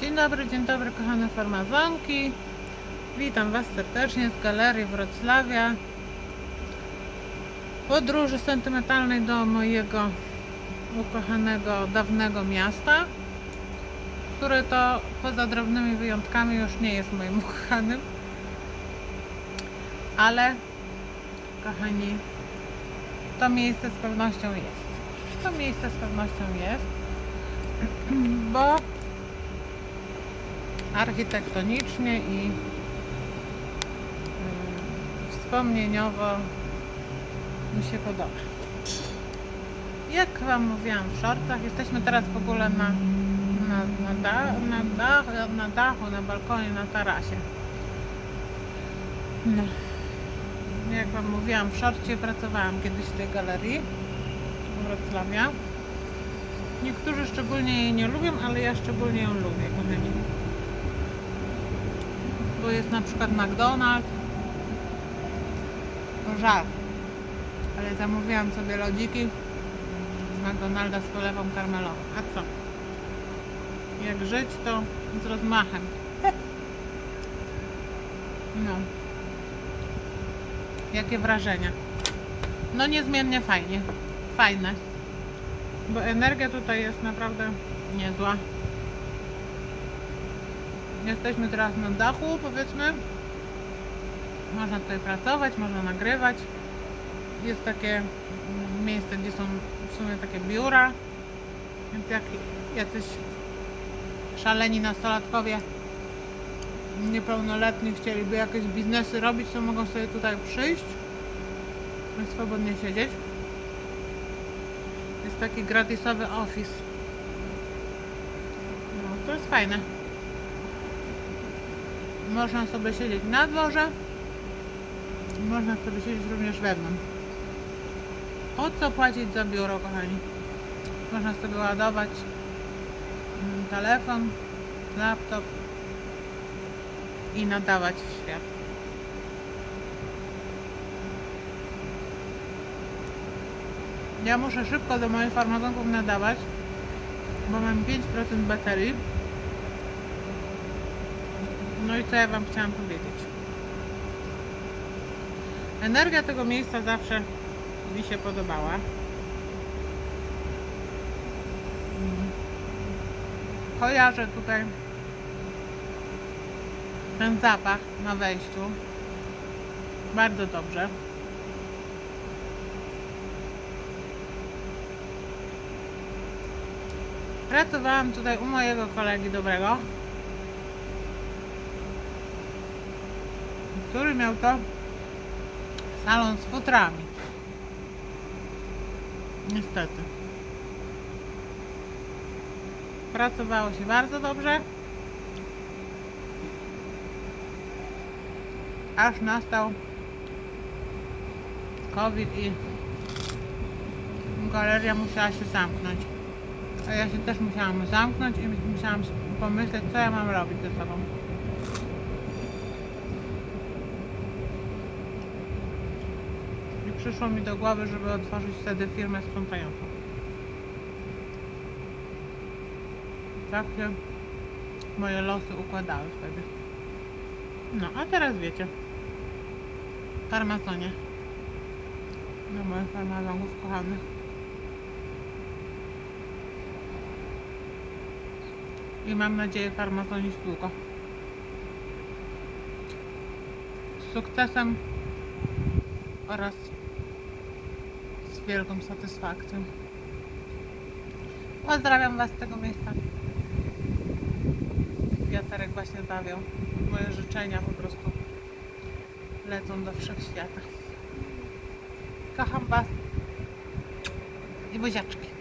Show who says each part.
Speaker 1: Dzień dobry, dzień dobry kochane farmazonki. Witam Was serdecznie z Galerii Wrocławia. Podróży sentymentalnej do mojego ukochanego, dawnego miasta, które to poza drobnymi wyjątkami już nie jest moim ukochanym. Ale, kochani, to miejsce z pewnością jest. To miejsce z pewnością jest, bo architektonicznie i y, wspomnieniowo mi się podoba. Jak Wam mówiłam w shortach, jesteśmy teraz w ogóle na, na, na, da, na, na dachu, na balkonie, na tarasie. No. Jak Wam mówiłam w szorcie, pracowałam kiedyś w tej galerii Wrocławia. Niektórzy szczególnie jej nie lubią, ale ja szczególnie ją lubię, kochani. Bo jest na przykład McDonald's. To żart. Ale zamówiłam sobie lodziki z McDonalda z polewą karmelową. A co? Jak żyć, to z rozmachem. No. Jakie wrażenia? No niezmiennie fajnie. Fajne. Bo energia tutaj jest naprawdę niezła. Jesteśmy teraz na dachu, powiedzmy. Można tutaj pracować, można nagrywać. Jest takie miejsce, gdzie są w sumie takie biura. Więc jak jacyś szaleni nastolatkowie niepełnoletni chcieliby jakieś biznesy robić, to mogą sobie tutaj przyjść i swobodnie siedzieć. Jest taki gratisowy office. No, to jest fajne. Można sobie siedzieć na dworze. Można sobie siedzieć również wewnątrz. Po co płacić za biuro, kochani? Można sobie ładować mm, telefon, laptop i nadawać w świat. Ja muszę szybko do moich farmazonków nadawać, bo mam 5% baterii. No i co ja Wam chciałam powiedzieć? Energia tego miejsca zawsze mi się podobała. Mm. Kojarzę tutaj ten zapach na wejściu. Bardzo dobrze. Pracowałam tutaj u mojego kolegi dobrego, który miał to salon z futrami. Niestety. Pracowało się bardzo dobrze. Aż nastał COVID i galeria musiała się zamknąć. A ja się też musiałam zamknąć i musiałam pomyśleć, co ja mam robić ze sobą. Przyszło mi do głowy, żeby otworzyć wtedy firmę sprzątającą. Tak się moje losy układały wtedy. No, a teraz wiecie. Farmazonie. No moich farmazonów kochanych. I mam nadzieję farmazonić długo. Z sukcesem oraz wielką satysfakcją. Pozdrawiam Was z tego miejsca. Wiaterek właśnie zawiał. Moje życzenia po prostu lecą do wszechświata. Kocham Was i buziaczki.